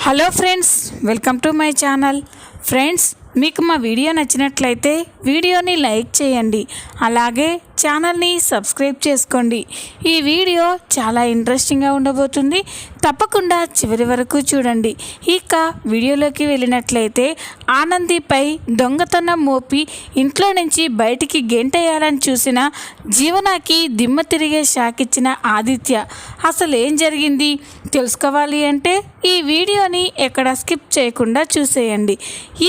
Hello friends welcome to my channel friends మీకు మా video నచ్చినట్లయితే వీడియోని లైక్ చేయండి. అలాగే ఛానల్ని సబ్స్క్రైబ్ చేసుకోండి. ఈ వీడియో చాలా ఇంట్రెస్టింగ్గా ఉండబోతుంది. తప్పకుండా చివరి వరకు చూడండి. ఇక వీడియోలోకి వెళ్ళినట్లయితే ఆనందిపై దొంగతనం మోపి ఇంట్లో నుంచి బయటికి గెంటేయాలని చూసిన జీవనాకి దిమ్మ తిరిగే షాక్ ఇచ్చిన ఆదిత్య. అసలు ఏం జరిగింది? తెలుసుకోవాలి అంటే ఈ వీడియోని ఎక్కడ స్కిప్ చేయకుండా చూసేయండి.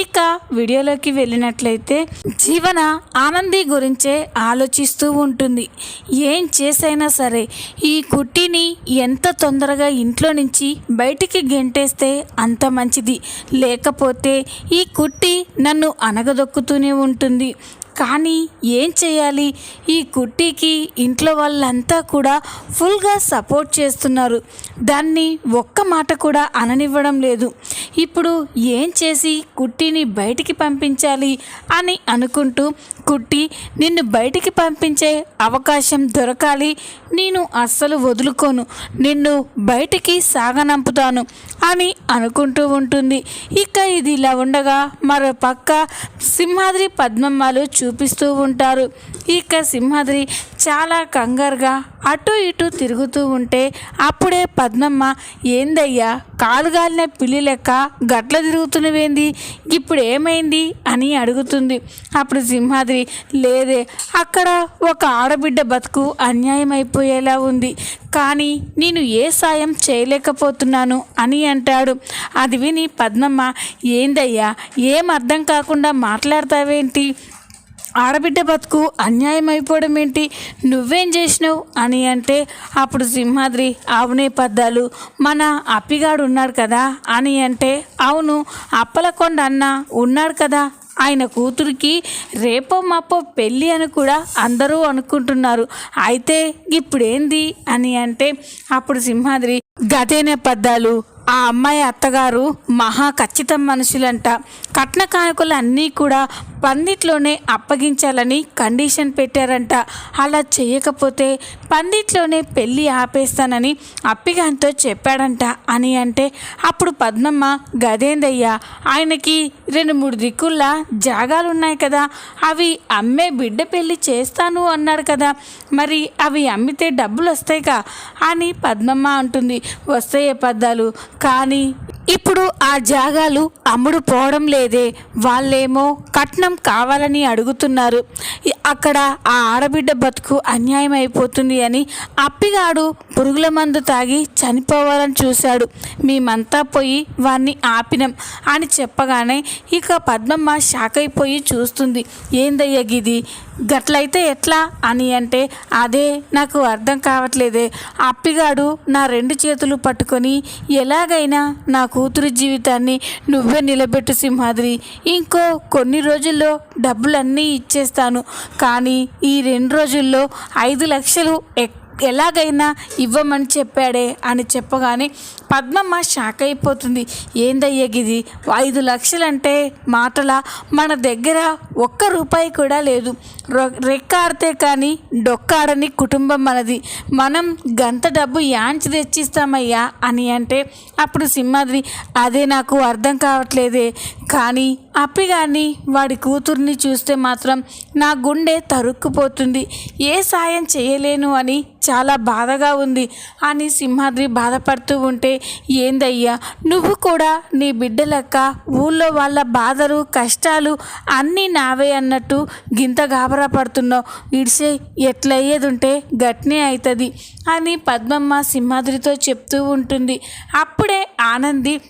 ఇక వీడియోలోకి వెళ్ళినట్లయితే జీవన ఆనంది గురించే ఆలోచిస్తూ ఉంటుంది. ఏం చేసైనా సరే ఈ కుట్టిని ఎంత తొందరగా ఇంట్లో నుంచి బయటికి గెంటేస్తే అంత మంచిది. లేకపోతే ఈ కుట్టి నన్ను అనగదొక్కుతూనే ఉంటుంది. కానీ ఏం చేయాలి? ఈ కుట్టికి ఇంట్లో వాళ్ళంతా కూడా ఫుల్గా సపోర్ట్ చేస్తున్నారు. దాన్ని ఒక్క మాట కూడా అననివ్వడం లేదు. ఇప్పుడు ఏం చేసి కుట్టిని బయటికి పంపించాలి అని అనుకుంటూ కుట్టి నిన్ను బయటికి పంపించే అవకాశం దొరకాలి. నేను అస్సలు వదులుకోను. నిన్ను బయటికి సాగనంపుతాను అని అనుకుంటూ ఉంటుంది. ఇక ఇది ఇలా ఉండగా మరో పక్క సింహాద్రి పద్మమ్మలు చూపిస్తూ ఉంటారు. ఇక సింహాద్రి చాలా కంగారుగా అటు ఇటు తిరుగుతూ ఉంటే అప్పుడే పద్మమ్మ ఏందయ్యా కాలుగాలిన పిల్లి లెక్క గట్ల తిరుగుతున్నవేంది? ఇప్పుడు ఏమైంది అని అడుగుతుంది. అప్పుడు సింహాద్రి లేదే అక్కడ ఒక ఆడబిడ్డ బతుకు అన్యాయం అయిపోయేలా ఉంది. కానీ నేను ఏ సాయం చేయలేకపోతున్నాను అని అంటాడు. అది విని పద్మమ్మ ఏందయ్యా ఏం అర్థం కాకుండా మాట్లాడతావేంటి? ఆడబిడ్డ బతుకు అన్యాయం అయిపోవడం ఏంటి? నువ్వేం చేసినావు? అని అంటే అప్పుడు సింహాద్రి అవునే పద్దాలు మన అప్పిగాడు ఉన్నాడు కదా? అని అంటే అవును అప్పలకొండ అన్న ఉన్నాడు కదా? ఆయన కూతురికి రేపో మాపో పెళ్ళి అని కూడా అందరూ అనుకుంటున్నారు. అయితే ఇప్పుడేంది? అని అంటే అప్పుడు సింహాద్రి గతేనే పద్దాలు ఆ అమ్మాయి అత్తగారు మహా ఖచ్చితం మనుషులంట. కట్న కానుకలు అన్నీ కూడా పందిట్లోనే అప్పగించాలని కండిషన్ పెట్టారంట. అలా చేయకపోతే పందిట్లోనే పెళ్ళి ఆపేస్తానని అప్పిగాంతో చెప్పాడంట. అని అంటే అప్పుడు పద్మమ్మ గదేందయ్యా ఆయనకి రెండు మూడు దిక్కుల్లా జాగాలున్నాయి కదా. అవి అమ్మే బిడ్డ పెళ్ళి చేస్తాను అన్నాడు కదా. మరి అవి అమ్మితే డబ్బులు వస్తాయిగా అని పద్మమ్మ అంటుంది. వస్తాయే పద్దాలు కానీ ఇప్పుడు ఆ జాగాలు అమ్ముడు పోవడం లేదే. వాళ్ళేమో కట్నం కావాలని అడుగుతున్నారు. అక్కడ ఆ ఆడబిడ్డ బతుకు అన్యాయం అయిపోతుంది అని అప్పిగాడు పురుగుల మందు తాగి చనిపోవాలని చూశాడు. మేమంతా పోయి వాణ్ణి ఆపినాం అని చెప్పగానే ఇక పద్మమ్మ షాక్ అయిపోయి చూస్తుంది. ఏందయ్య గిది? గట్లయితే ఎట్లా? అని అంటే అదే నాకు అర్థం కావట్లేదే. అప్పిగాడు నా రెండు చేతులు పట్టుకొని ఎలాగైనా నా కూతురు జీవితాన్ని నువ్వే నిలబెట్టు సింహాద్రి. ఇంకో కొన్ని రోజుల్లో డబ్బులన్నీ ఇచ్చేస్తాను. కానీ ఈ రెండు రోజుల్లో ఐదు లక్షలు ఎలాగైనా ఇవ్వమని చెప్పాడే అని చెప్పగానే పద్మమ్మ షాక్ అయిపోతుంది. ఏందయ్య గిది? ఐదు లక్షలంటే మాటల? మన దగ్గర ఒక్క రూపాయి కూడా లేదు. రొ- కానీ డొక్కాడని కుటుంబం మనది. మనం గంత డబ్బు యాంచి తెచ్చిస్తామయ్యా అని అంటే అప్పుడు సింహాద్రి అదే నాకు అర్థం కావట్లేదే. కానీ అప్పిగాని వాడి కూతుర్ని చూస్తే మాత్రం నా గుండె తరుక్కుపోతుంది. ఏ సాయం చేయలేను అని చాలా బాధగా ఉంది. అని సింహాద్రి బాధపడుతూ ఉంటే ఏందయ్యా నువ్వు కూడా నీ బిడ్డ లెక్క ఊళ్ళో వాళ్ళ బాధలు కష్టాలు అన్నీ నావే అన్నట్టు గింత గాబరా పడుతున్నావు. ఇడిసే ఎట్లయ్యేది ఉంటే గట్నే అవుతుంది అని పద్మమ్మ సింహాద్రితో చెప్తూ ఉంటుంది. అప్పుడే ఆనంది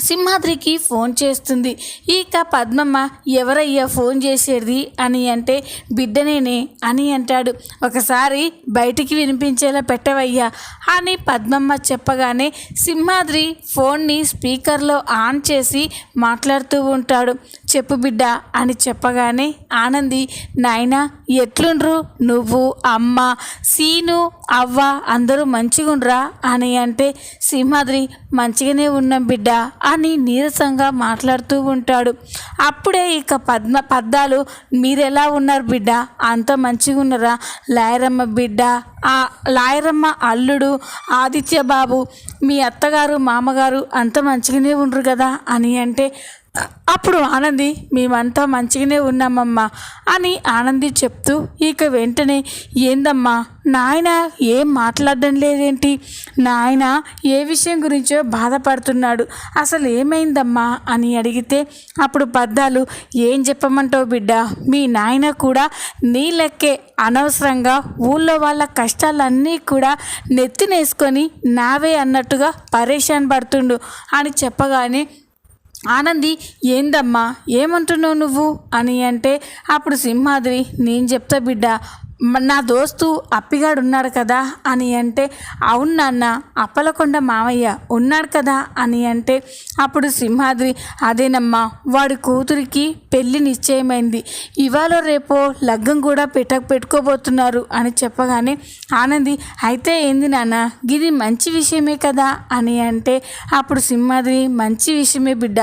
సింహాద్రికి ఫోన్ చేస్తుంది. ఇక పద్మమ్మ ఎవరయ్యా ఫోన్ చేసేది? అని అంటే బిడ్డనేనే అని అంటాడు. ఒకసారి బయటికి వినిపించేలా పెట్టవయ్యా అని పద్మమ్మ చెప్పగానే సింహాద్రి ఫోన్ని స్పీకర్లో ఆన్ చేసి మాట్లాడుతూ ఉంటాడు. చెప్పు బిడ్డ అని చెప్పగానే ఆనంది నాయనా ఎట్లుండ్రు? నువ్వు అమ్మ సీను అవ్వ అందరూ మంచిగుండ్రా? అని అంటే సింహాద్రి మంచిగానే ఉన్నాం బిడ్డ అని నీరసంగా మాట్లాడుతూ ఉంటాడు. అప్పుడే ఇక పద్మ పద్దాలు మీరెలా ఉన్నారు బిడ్డ? అంత మంచిగా ఉన్నారా లాయరమ్మ బిడ్డ ఆ లాయరమ్మ అల్లుడు ఆదిత్య బాబు మీ అత్తగారు మామగారు అంత మంచిగానే ఉండరు కదా? అని అంటే అప్పుడు ఆనంది మేమంతా మంచిగానే ఉన్నామమ్మా అని ఆనంది చెప్తూ ఇక వెంటనే ఏందమ్మా నాయన ఏం మాట్లాడడం లేదేంటి? నాయన ఏ విషయం గురించో బాధపడుతున్నాడు. అసలు ఏమైందమ్మా? అని అడిగితే అప్పుడు పద్దాలు ఏం చెప్పమంటావు బిడ్డ? మీ నాయన కూడా నీ లెక్కే. అనవసరంగా ఊళ్ళో వాళ్ళ కష్టాలన్నీ కూడా నెత్తినేసుకొని నావే అన్నట్టుగా పరేషాన్ పడుతుండు అని చెప్పగానే ఆనంది ఏందమ్మా? ఏమంటున్నావు నువ్వు? అని అంటే అప్పుడు సింహాద్రి నేను చెప్తా బిడ్డ నా దోస్తు అప్పిగాడు ఉన్నాడు కదా అని అంటే అవును నాన్న అప్పలకొండ మామయ్య ఉన్నాడు కదా అని అంటే అప్పుడు సింహాద్రి అదేనమ్మా వాడి కూతురికి పెళ్ళి నిశ్చయమైంది. ఇవాళ రేపో లగ్గం కూడా పెట్ట పెట్టుకోబోతున్నారు అని చెప్పగానే ఆనంది అయితే ఏంది నాన్న గిది మంచి విషయమే కదా అని అంటే అప్పుడు సింహాద్రి మంచి విషయమే బిడ్డ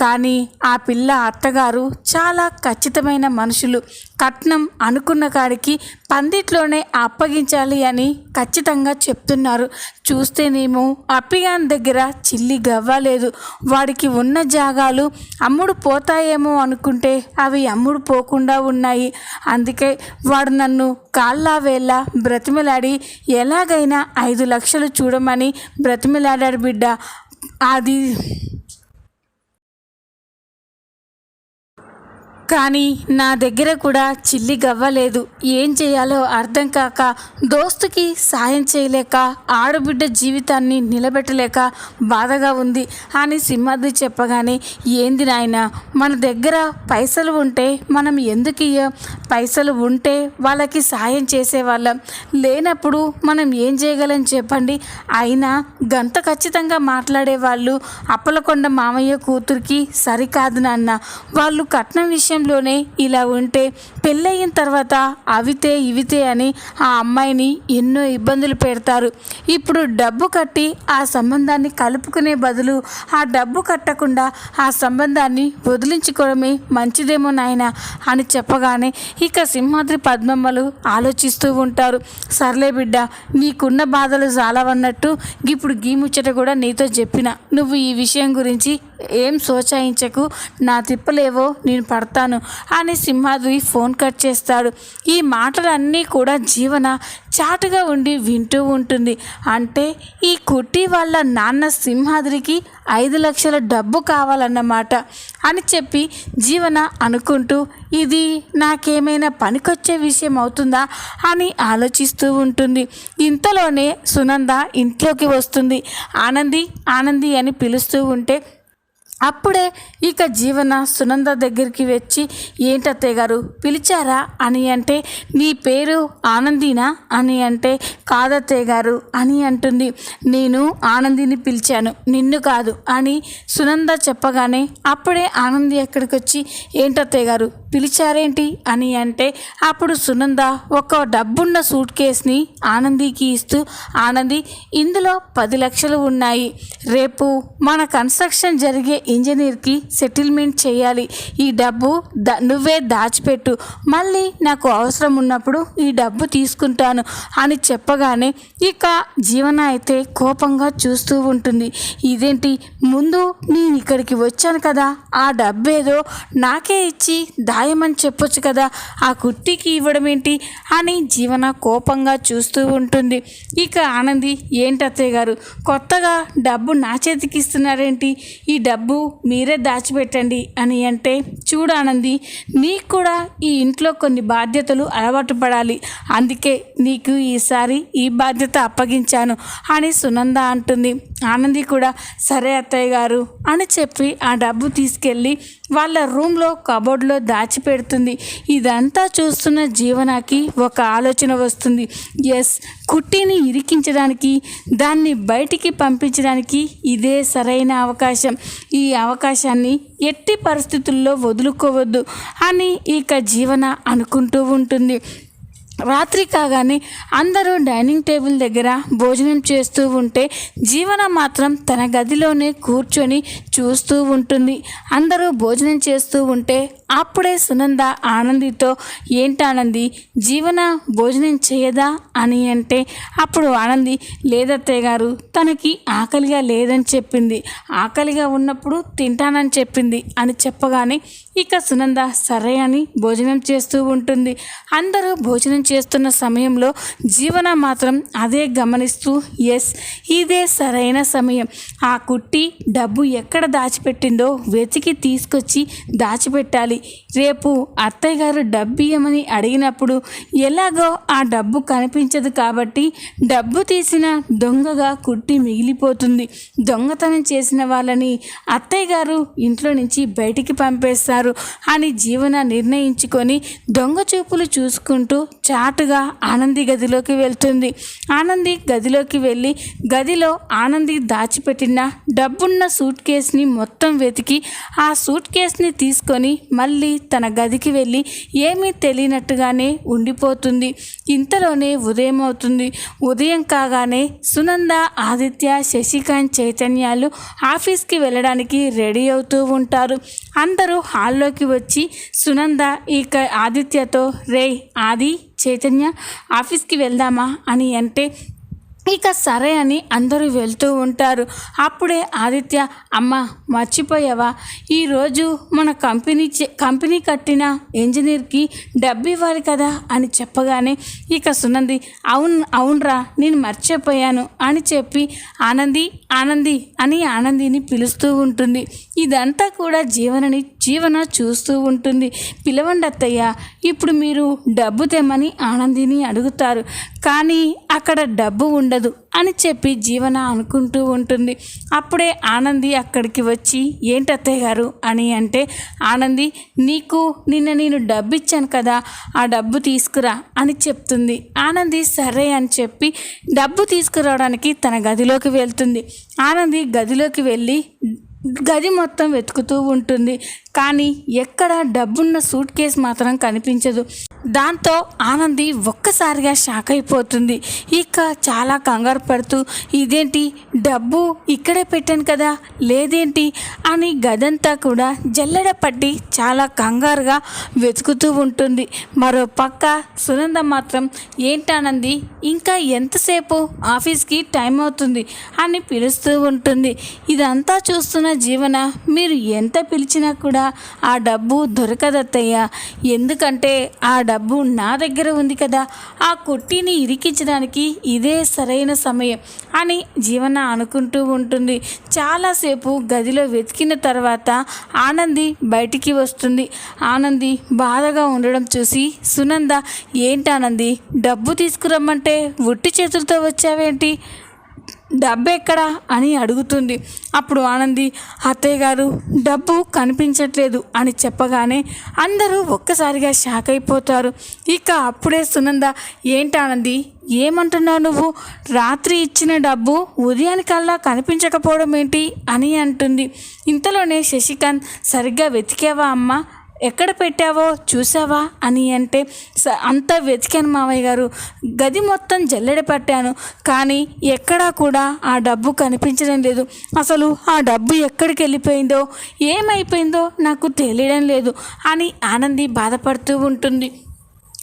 కానీ ఆ పిల్ల అత్తగారు చాలా ఖచ్చితమైన మనుషులు. కట్నం అనుకున్న కాడికి పందిట్లోనే అప్పగించాలి అని ఖచ్చితంగా చెప్తున్నారు. చూస్తేనేమో అప్పిగాన్ దగ్గర చిల్లి గవ్వలేదు వాడికి ఉన్న జాగాలు అమ్ముడు పోతాయేమో అనుకుంటే అవి అమ్ముడు పోకుండా ఉన్నాయి. అందుకే వాడు నన్ను కాళ్ళ వేళ్ళ బ్రతిమలాడి ఎలాగైనా ఐదు లక్షలు చూడమని బ్రతిమలాడాడు బిడ్డ. అది కానీ నా దగ్గర కూడా చిల్లి గవ్వలేదు ఏం చేయాలో అర్థం కాక దోస్తుకి సాయం చేయలేక ఆడబిడ్డ జీవితాన్ని నిలబెట్టలేక బాధగా ఉంది అని సింహాద్రి చెప్పగానే ఏంది నాయన మన దగ్గర పైసలు ఉంటే మనం ఎందుకు ఇయ్యం? పైసలు ఉంటే వాళ్ళకి సాయం చేసేవాళ్ళం. లేనప్పుడు మనం ఏం చేయగలం చెప్పండి. అయినా గంత ఖచ్చితంగా మాట్లాడే వాళ్ళు అప్పలకొండ మామయ్య కూతురికి సరికాదు నాన్న. వాళ్ళు కట్నం విషయం విషయంలోనే ఇలా ఉంటే పెళ్ళయిన తర్వాత అవితే ఇవితే అని ఆ అమ్మాయిని ఎన్నో ఇబ్బందులు పెడతారు. ఇప్పుడు డబ్బు కట్టి ఆ సంబంధాన్ని కలుపుకునే బదులు ఆ డబ్బు కట్టకుండా ఆ సంబంధాన్ని వదిలించుకోవడమే మంచిదేమో నాయన అని చెప్పగానే ఇక సింహాద్రి పద్మమ్మలు ఆలోచిస్తూ ఉంటారు. సర్లే బిడ్డ నీకున్న బాధలు చాలవన్నట్టు ఇప్పుడు గీ ముచ్చట కూడా నీతో చెప్పిన. నువ్వు ఈ విషయం గురించి ఏం సోచాయించకు? నా తిప్పలేవో? నేను పడతాను అని సింహాద్రి ఫోన్ కట్ చేస్తాడు. ఈ మాటలన్నీ కూడా జీవన చాటుగా ఉండి వింటూ ఉంటుంది. అంటే ఈ కుట్టి వాళ్ళ నాన్న సింహాద్రికి ఐదు లక్షల డబ్బు కావాలన్నమాట అని చెప్పి జీవన అనుకుంటూ ఇది నాకేమైనా పనికొచ్చే విషయం అవుతుందా అని ఆలోచిస్తూ ఉంటుంది. ఇంతలోనే సునంద ఇంట్లోకి వస్తుంది. ఆనంది ఆనంది అని పిలుస్తూ ఉంటే అప్పుడే ఇక జీవన సునంద దగ్గరికి వచ్చి ఏంటత్తయ్య గారు పిలిచారా? అని అంటే నీ పేరు ఆనందినా? అని అంటే కాదత్తయ్య గారు అని అంటుంది. నేను ఆనందిని పిలిచాను నిన్ను కాదు అని సునంద చెప్పగానే అప్పుడే ఆనంది ఎక్కడికి వచ్చి ఏంటత్తయ్య గారు పిలిచారేంటి అని అంటే అప్పుడు సునంద ఒక డబ్బున్న సూట్ కేస్ని ఆనందికి ఇస్తూ ఆనంది ఇందులో పది లక్షలు ఉన్నాయి. రేపు మన కన్స్ట్రక్షన్ జరిగే ఇంజనీర్కి సెటిల్మెంట్ చేయాలి. ఈ డబ్బు ద నువ్వే దాచిపెట్టు. మళ్ళీ నాకు అవసరం ఉన్నప్పుడు ఈ డబ్బు తీసుకుంటాను అని చెప్పగానే ఇక జీవన అయితే కోపంగా చూస్తూ ఉంటుంది. ఇదేంటి? ముందు నేను ఇక్కడికి వచ్చాను కదా. ఆ డబ్బేదో నాకే ఇచ్చి దా దాయమని చెప్పొచ్చు కదా. ఆ కుట్టికి ఇవ్వడం ఏంటి? అని జీవన కోపంగా చూస్తూ ఉంటుంది. ఇక ఆనంది ఏంటి అత్తయ్య గారు? కొత్తగా డబ్బు నా చేతికి ఇస్తున్నారేంటి? ఈ డబ్బు మీరే దాచిపెట్టండి అని అంటే చూడు ఆనంది నీకు కూడా ఈ ఇంట్లో కొన్ని బాధ్యతలు అలవాటు పడాలి. అందుకే నీకు ఈసారి ఈ బాధ్యత అప్పగించాను అని సునంద అంటుంది. ఆనంది కూడా సరే అత్తయ్య గారు అని చెప్పి ఆ డబ్బు తీసుకెళ్ళి వాళ్ళ రూమ్లో కబోర్డ్లో దాచి దాచిపెడుతుంది ఇదంతా చూస్తున్న జీవనాకి ఒక ఆలోచన వస్తుంది. ఎస్ కుట్టిని ఇరికించడానికి దాన్ని బయటికి పంపించడానికి ఇదే సరైన అవకాశం. ఈ అవకాశాన్ని ఎట్టి పరిస్థితుల్లో వదులుకోవద్దు అని ఇక జీవన అనుకుంటూ ఉంటుంది. రాత్రి కాగానే అందరూ డైనింగ్ టేబుల్ దగ్గర భోజనం చేస్తూ ఉంటే జీవన మాత్రం తన గదిలోనే కూర్చొని చూస్తూ ఉంటుంది. అందరూ భోజనం చేస్తూ ఉంటే అప్పుడే సునంద ఆనందితో ఏంటానంది జీవన భోజనం చేయదా? అని అంటే అప్పుడు ఆనంది లేదత్తయ్య గారు తనకి ఆకలిగా లేదని చెప్పింది. ఆకలిగా ఉన్నప్పుడు తింటానని చెప్పింది అని చెప్పగానే ఇక సునంద సరే అని భోజనం చేస్తూ ఉంటుంది. అందరూ భోజనం చేస్తున్న సమయంలో జీవన మాత్రం అదే గమనిస్తూ ఎస్ ఇదే సరైన సమయం. ఆ కుట్టి డబ్బు ఎక్కడ దాచిపెట్టిందో వెతికి తీసుకొచ్చి దాచిపెట్టాలి. రేపు అత్తయ్య గారు డబ్బు ఇవ్వమని అడిగినప్పుడు ఎలాగో ఆ డబ్బు కనిపించదు కాబట్టి డబ్బు తీసిన దొంగగా కుట్టి మిగిలిపోతుంది. దొంగతనం చేసిన వాళ్ళని అత్తయ్య గారు ఇంట్లో నుంచి బయటికి పంపేస్తారు అని జీవన నిర్ణయించుకొని దొంగ చూపులు చూసుకుంటూ చాటుగా ఆనంది గదిలోకి వెళ్తుంది. ఆనంది గదిలోకి వెళ్ళి గదిలో ఆనంది దాచిపెట్టిన డబ్బున్న సూట్ కేస్ని మొత్తం వెతికి ఆ సూట్ కేస్ని తీసుకొని మళ్ళీ తన గదికి వెళ్ళి ఏమీ తెలియనట్టుగానే ఉండిపోతుంది. ఇంతలోనే ఉదయం అవుతుంది ఉదయం కాగానే సునంద ఆదిత్య శశికాంత్ చైతన్యాలు ఆఫీస్కి వెళ్ళడానికి రెడీ అవుతూ ఉంటారు. అందరూ హాల్లోకి వచ్చి సునంద ఇక ఆదిత్యతో రే ఆది చైతన్య ఆఫీస్కి వెళ్దామా? అని అంటే ఇక సరే అని అందరూ వెళ్తూ ఉంటారు. అప్పుడే ఆదిత్య అమ్మ మర్చిపోయావా? ఈరోజు మన కంపెనీ చే- కంపెనీ కట్టిన ఇంజనీర్కి డబ్బు ఇవ్వాలి కదా? అని చెప్పగానే ఇక సునంది అవును అవునరా నేను మర్చిపోయాను అని చెప్పి ఆనంది ఆనంది అని ఆనందిని పిలుస్తూ ఉంటుంది. ఇదంతా కూడా జీవనని జీవన చూస్తూ ఉంటుంది. పిలవండి అత్తయ్య ఇప్పుడు మీరు డబ్బు తెమ్మని ఆనందిని అడుగుతారు. కానీ అక్కడ డబ్బు ఉండదు అని చెప్పి జీవన అనుకుంటూ ఉంటుంది. అప్పుడే ఆనంది అక్కడికి వచ్చి ఏంటి అత్తయ్య గారు? అని అంటే ఆనంది నీకు నిన్న నేను డబ్బు ఇచ్చాను కదా ఆ డబ్బు తీసుకురా అని చెప్తుంది. ఆనంది సరే అని చెప్పి డబ్బు తీసుకురావడానికి తన గదిలోకి వెళ్తుంది. ఆనంది గదిలోకి వెళ్ళి గది మొత్తం వెతుకుతూ ఉంటుంది. కానీ ఎక్కడ డబ్బున్న సూట్ కేస్ మాత్రం కనిపించదు. దాంతో ఆనంది ఒక్కసారిగా షాక్ అయిపోతుంది. ఇక చాలా కంగారు పడుతూ ఇదేంటి? డబ్బు ఇక్కడే పెట్టాను కదా? లేదేంటి? అని గదంతా కూడా జల్లెడ పట్టి చాలా కంగారుగా వెతుకుతూ ఉంటుంది. మరో పక్క సునంద మాత్రం ఏంటానంది ఇంకా ఎంతసేపు ఆఫీస్కి టైం అవుతుంది? అని పిలుస్తూ ఉంటుంది. ఇదంతా చూస్తున్న జీవన మీరు ఎంత పిలిచినా కూడా ఆ డబ్బు దొరకదత్తయ్య. ఎందుకంటే ఆ డబ్బు నా దగ్గర ఉంది కదా. ఆ కొట్టిని ఇరికించడానికి ఇదే సరైన సమయం అని జీవన అనుకుంటూ ఉంటుంది. చాలాసేపు గదిలో వెతికిన తర్వాత ఆనంది బయటికి వస్తుంది. ఆనంది బాధగా ఉండడం చూసి సునంద ఏంటి ఆనంది? డబ్బు తీసుకురమ్మంటే ఉట్టి చేతులతో వచ్చావేంటి? డబ్బు ఎక్కడా అని అడుగుతుంది. అప్పుడు ఆనంది అత్తయ్య గారు డబ్బు కనిపించట్లేదు అని చెప్పగానే అందరూ ఒక్కసారిగా షాక్ అయిపోతారు. ఇక అప్పుడే సునంద ఏంటి ఆనంది ఏమంటున్నావు నువ్వు? రాత్రి ఇచ్చిన డబ్బు ఉదయానికల్లా కనిపించకపోవడం ఏంటి? అని అంటుంది. ఇంతలోనే శశికాంత్ సరిగ్గా వెతికేవా అమ్మ? ఎక్కడ పెట్టావో చూసావా అని అంటే "స- అంతా వెతికాను మావయ్య గారు. గది మొత్తం జల్లెడ పట్టాను. కానీ ఎక్కడా కూడా ఆ డబ్బు కనిపించడం లేదు. అసలు ఆ డబ్బు ఎక్కడికి వెళ్ళిపోయిందో ఏమైపోయిందో నాకు తెలియడం లేదు అని ఆనంది బాధపడుతూ ఉంటుంది.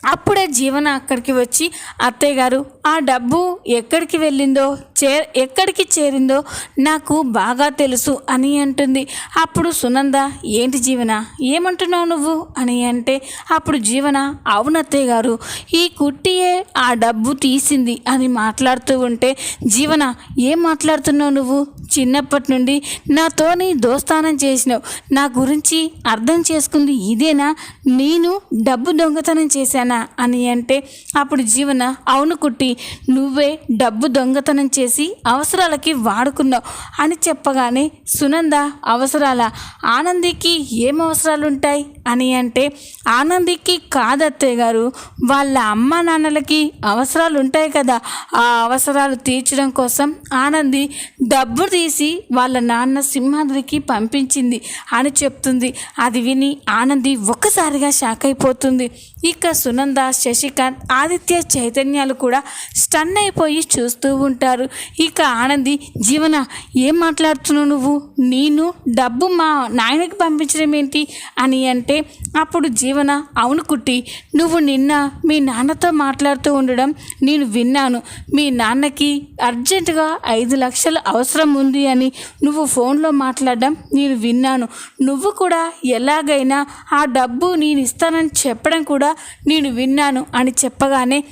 అప్పుడే జీవన అక్కడికి వచ్చి అత్తయ్య గారు ఆ డబ్బు ఎక్కడికి వెళ్ళిందో చే ఎక్కడికి చేరిందో నాకు బాగా తెలుసు అని అంటుంది. అప్పుడు సునంద ఏంటి జీవన? ఏమంటున్నావు నువ్వు? అని అంటే అప్పుడు జీవన? అవునత్తయ్య గారు. ఈ కుట్టియే ఆ డబ్బు తీసింది అని మాట్లాడుతూ ఉంటే జీవన ఏం మాట్లాడుతున్నావు నువ్వు? చిన్నప్పటి నుండి నాతోని దోస్తానం చేసినావు. నా గురించి అర్థం చేసుకుంది ఇదేనా? నేను డబ్బు దొంగతనం చేశానా? అని అంటే అప్పుడు జీవన? అవును కుట్టి నువ్వే డబ్బు దొంగతనం చేసి అవసరాలకి వాడుకున్నావు అని చెప్పగానే సునంద అవసరాల? ఆనందికి ఏం అవసరాలు ఉంటాయి అని అంటే ఆనందికి కాదత్తయ్య గారు. వాళ్ళ అమ్మ నాన్నలకి అవసరాలు ఉంటాయి కదా. ఆ అవసరాలు తీర్చడం కోసం ఆనంది డబ్బు తీసి వాళ్ళ నాన్న సింహాద్రికి పంపించింది అని చెప్తుంది. అది విని ఆనంది ఒక్కసారిగా షాక్ అయిపోతుంది ఇక సునంద శశికాంత్ ఆదిత్య చైతన్యాలు కూడా స్టన్ అయిపోయి చూస్తూ ఉంటారు. ఇక ఆనంది జీవన ఏం మాట్లాడుతున్నావు నువ్వు? నేను డబ్బు మా నాయనకి పంపించడం ఏంటి? అని అంటే అప్పుడు జీవన అవును కుట్టి నువ్వు నిన్న మీ నాన్నతో మాట్లాడుతూ ఉండడం నేను విన్నాను. మీ నాన్నకి అర్జెంటుగా ఐదు లక్షలు అవసరం ఉంది అని నువ్వు ఫోన్లో మాట్లాడడం నేను విన్నాను. నువ్వు కూడా ఎలాగైనా ఆ డబ్బు నేను ఇస్తానని చెప్పడం కూడా నేను విన్నాను అని చెప్పగానే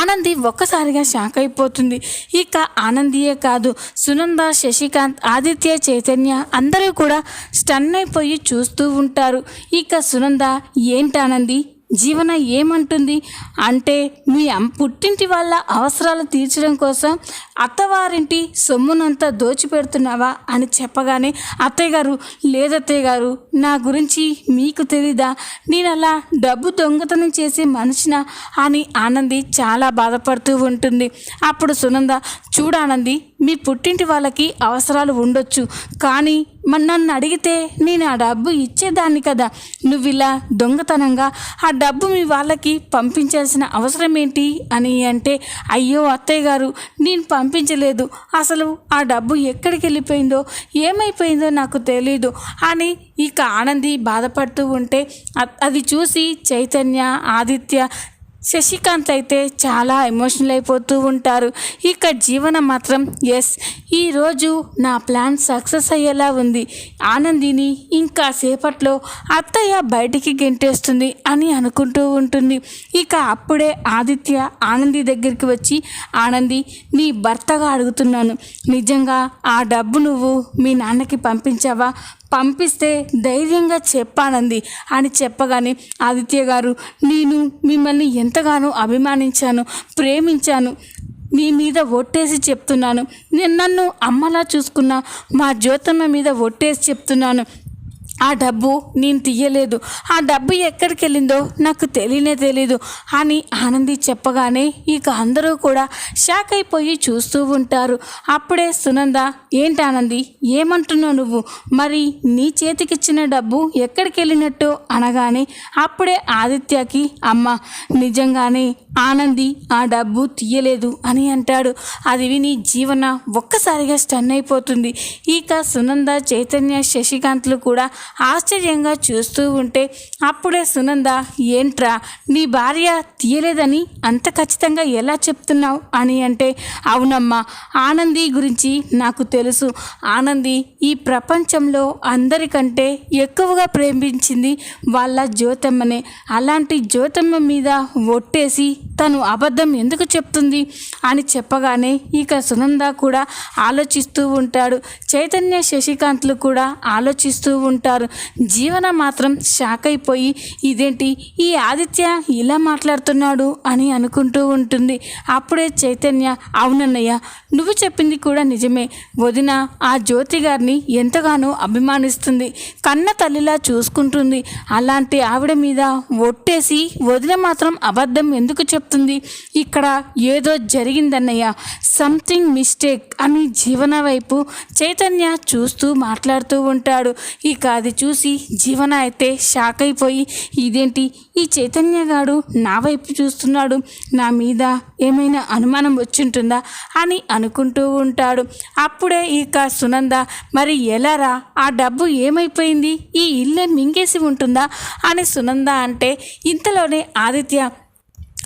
ఆనంది ఒక్కసారిగా షాక్ అయిపోతుంది. ఇక ఆనందియే కాదు సునంద శశికాంత్ ఆదిత్య చైతన్య అందరూ కూడా స్టన్ అయిపోయి చూస్తూ ఉంటారు. ఇక సునంద ఏంటి ఆనంది? జీవన ఏమంటుంది? అంటే మీ పుట్టింటి వాళ్ళ అవసరాలు తీర్చడం కోసం అత్తవారింటి సొమ్మునంతా దోచిపెడుతున్నావా అని చెప్పగానే అత్తయ్య గారు లేదత్తయ్య గారు నా గురించి మీకు తెలీదా? నేను అలా డబ్బు దొంగతనం చేసే మనిషినా? అని ఆనంది చాలా బాధపడుతూ ఉంటుంది. అప్పుడు సునంద చూడానంది మీ పుట్టింటి వాళ్ళకి అవసరాలు ఉండొచ్చు కానీ మన నన్ను అడిగితే నేను ఆ డబ్బు ఇచ్చేదాన్ని కదా. నువ్వు ఇలా దొంగతనంగా ఆ డబ్బు మీ వాళ్ళకి పంపించాల్సిన అవసరం ఏంటి? అని అంటే అయ్యో అత్తయ్య గారు నేను పంపించలేదు. అసలు ఆ డబ్బు ఎక్కడికి వెళ్ళిపోయిందో ఏమైపోయిందో నాకు తెలీదు. అని ఇక ఆనంది బాధపడుతూ ఉంటే అది చూసి చైతన్య ఆదిత్య శశికాంత్ అయితే చాలా ఎమోషనల్ అయిపోతూ ఉంటారు. ఇక జీవన మాత్రం ఎస్ ఈరోజు నా ప్లాన్ సక్సెస్ అయ్యేలా ఉంది. ఆనందిని ఇంకా సేపట్లో అత్తయ్య బయటికి గెంటేస్తుంది అని అనుకుంటూ ఉంటుంది. ఇక అప్పుడే ఆదిత్య ఆనంది దగ్గరికి వచ్చి ఆనంది నీ భర్తగా అడుగుతున్నాను. నిజంగా ఆ డబ్బు నువ్వు మీ నాన్నకి పంపించావా? పంపిస్తే ధైర్యంగా చెప్పానంది అని చెప్పగానే ఆదిత్య గారు నేను మిమ్మల్ని ఎంతగానో అభిమానించాను ప్రేమించాను మీ మీద ఒట్టేసి చెప్తున్నాను. నేను నన్ను అమ్మలా చూసుకున్న మా జ్యోతమ్మ మీద ఒట్టేసి చెప్తున్నాను. ఆ డబ్బు నేను తీయలేదు. ఆ డబ్బు ఎక్కడికి వెళ్ళిందో నాకు తెలియనే తెలీదు అని ఆనంది చెప్పగానే ఇక అందరూ కూడా షాక్ అయిపోయి చూస్తూ ఉంటారు. అప్పుడే సునంద ఏంటి ఆనంది ఏమంటున్నావు నువ్వు? మరి నీ చేతికిచ్చిన డబ్బు ఎక్కడికి వెళ్ళినట్టు అనగానే అప్పుడే ఆదిత్యకి అమ్మ నిజంగానే ఆనంది ఆ డబ్బు తీయలేదు అని అంటాడు. అది విని జీవన ఒక్కసారిగా స్టన్ అయిపోతుంది. ఇక సునంద చైతన్య శశికాంత్లు కూడా ఆశ్చర్యంగా చూస్తూ ఉంటే అప్పుడే సునంద ఏంట్రా నీ భార్య తీయలేదని అంత ఖచ్చితంగా ఎలా చెప్తున్నావు? అని అంటే అవునమ్మా ఆనంది గురించి నాకు తెలుసు. ఆనంది ఈ ప్రపంచంలో అందరికంటే ఎక్కువగా ప్రేమించింది వాళ్ళ జ్యోతమ్మనే. అలాంటి జ్యోతమ్మ మీద ఒట్టేసి తను అబద్ధం ఎందుకు చెప్తుంది అని చెప్పగానే ఇక సునంద కూడా ఆలోచిస్తూ ఉంటాడు. చైతన్య శశికాంత్లు కూడా ఆలోచిస్తూ ఉంటారు. జీవన మాత్రం షాక్ అయిపోయి ఇదేంటి? ఈ ఆదిత్య ఇలా మాట్లాడుతున్నాడు? అని అనుకుంటూ ఉంటుంది. అప్పుడే చైతన్య అవునన్నయ్య నువ్వు చెప్పింది కూడా నిజమే. వదిన ఆ జ్యోతి గారిని ఎంతగానో అభిమానిస్తుంది. కన్న తల్లిలా చూసుకుంటుంది. అలాంటి ఆవిడ మీద ఒట్టేసి వదిన మాత్రం అబద్ధం ఎందుకు చెప్తుంది ఇక్కడ ఏదో జరిగిందన్నయ్య. సంథింగ్ మిస్టేక్ అని జీవన వైపు చైతన్య చూస్తూ మాట్లాడుతూ ఉంటాడు. ఇక అది చూసి జీవన అయితే షాక్ అయిపోయి ఇదేంటి? ఈ చైతన్య గాడు నా వైపు చూస్తున్నాడు. నా మీద ఏమైనా అనుమానం వచ్చింటుందా? అని అనుకుంటూ ఉంటాడు. అప్పుడే ఇక సునంద మరి ఎలారా ఆ డబ్బు ఏమైపోయింది? ఈ ఇల్లే మింగేసి ఉంటుందా? అని సునంద అంటే ఇంతలోనే ఆదిత్య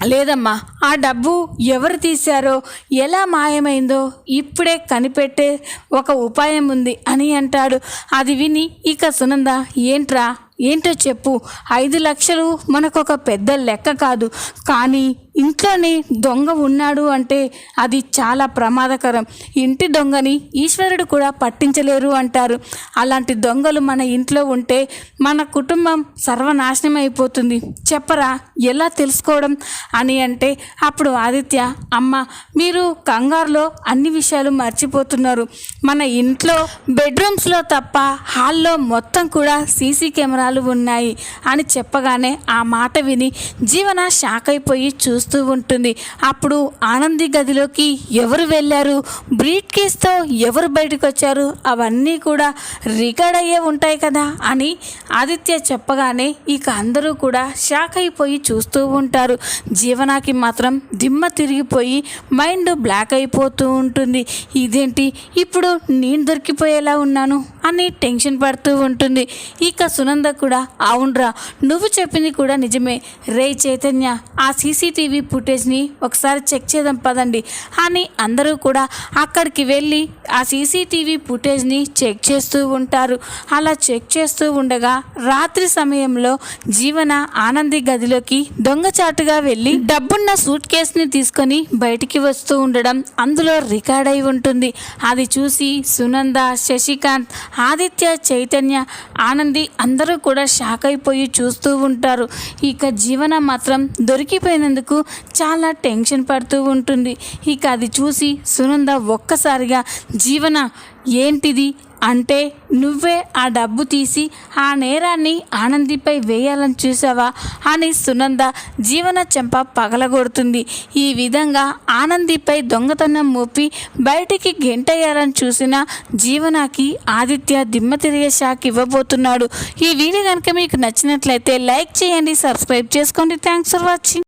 లేదమ్మా ఆ డబ్బు ఎవరు తీశారో ఎలా మాయమైందో ఇప్పుడే కనిపెట్టే ఒక ఉపాయం ఉంది అని అంటాడు. అది విని ఇక సునంద ఏంట్రా? ఏంటో చెప్పు. ఐదు లక్షలు మనకొక పెద్ద లెక్క కాదు. కానీ ఇంట్లోనే దొంగ ఉన్నాడు అంటే అది చాలా ప్రమాదకరం. ఇంటి దొంగని ఈశ్వరుడు కూడా పట్టించలేరు అంటారు. అలాంటి దొంగలు మన ఇంట్లో ఉంటే మన కుటుంబం సర్వనాశనం అయిపోతుంది చెప్పరా ఎలా తెలుసుకోవడం? అని అంటే అప్పుడు ఆదిత్య అమ్మ మీరు కంగారులో అన్ని విషయాలు మర్చిపోతున్నారు. మన ఇంట్లో బెడ్రూమ్స్లో తప్ప హాల్లో మొత్తం కూడా సీసీ కెమెరాలు ఉన్నాయి అని చెప్పగానే ఆ మాట విని జీవన షాక్ అయిపోయి చూస్తూ ఉంటుంది. అప్పుడు ఆనంది గదిలోకి ఎవరు వెళ్ళారు? బ్రీట్ కేస్తో ఎవరు బయటకు వచ్చారు? అవన్నీ కూడా రికార్డ్ అయ్యే ఉంటాయి కదా అని ఆదిత్య చెప్పగానే ఇక అందరూ కూడా షాక్ అయిపోయి చూస్తూ ఉంటారు. జీవనాకి మాత్రం దిమ్మ తిరిగిపోయి మైండ్ బ్లాక్ అయిపోతూ ఉంటుంది. ఇదేంటి? ఇప్పుడు నేను దొరికిపోయేలా ఉన్నాను. అని టెన్షన్ పడుతూ ఉంటుంది. ఇక సునంద కూడా అవునరా నువ్వు చెప్పింది కూడా నిజమే. రే చైతన్య ఆ సీసీటీవీ ఫుటేజ్ని ఒకసారి చెక్ చేద్దాం పదండి అని అందరూ కూడా అక్కడికి వెళ్ళి ఆ సీసీటీవీ ఫుటేజ్ని చెక్ చేస్తూ ఉంటారు. అలా చెక్ చేస్తూ ఉండగా రాత్రి సమయంలో జీవన ఆనంది గదిలోకి దొంగచాటుగా వెళ్ళి డబ్బున్న సూట్ కేసుని తీసుకొని బయటికి వస్తూ ఉండడం అందులో రికార్డ్ అయి ఉంటుంది. అది చూసి సునంద శశికాంత్ ఆదిత్య చైతన్య ఆనంది అందరూ కూడా షాక్ అయిపోయి చూస్తూ ఉంటారు. ఇక జీవన మాత్రం దొరికిపోయినందుకు చాలా టెన్షన్ పడుతూ ఉంటుంది. ఇక అది చూసి సునంద ఒక్కసారిగా జీవన ఏంటిది? అంటే నువ్వే ఆ డబ్బు తీసి ఆ నేరాన్ని ఆనందిపై వేయాలని చూసావా అని సునంద జీవన చెంప పగలగొడుతుంది. ఈ విధంగా ఆనందిపై దొంగతనం మోపి బయటికి గెంటయ్యాలని చూసిన జీవనాకి ఆదిత్య దిమ్మ తిరిగే షాక్ ఇవ్వబోతున్నాడు. ఈ వీడియో కనుక మీకు నచ్చినట్లయితే లైక్ చేయండి సబ్స్క్రైబ్ చేసుకోండి. Thanks for watching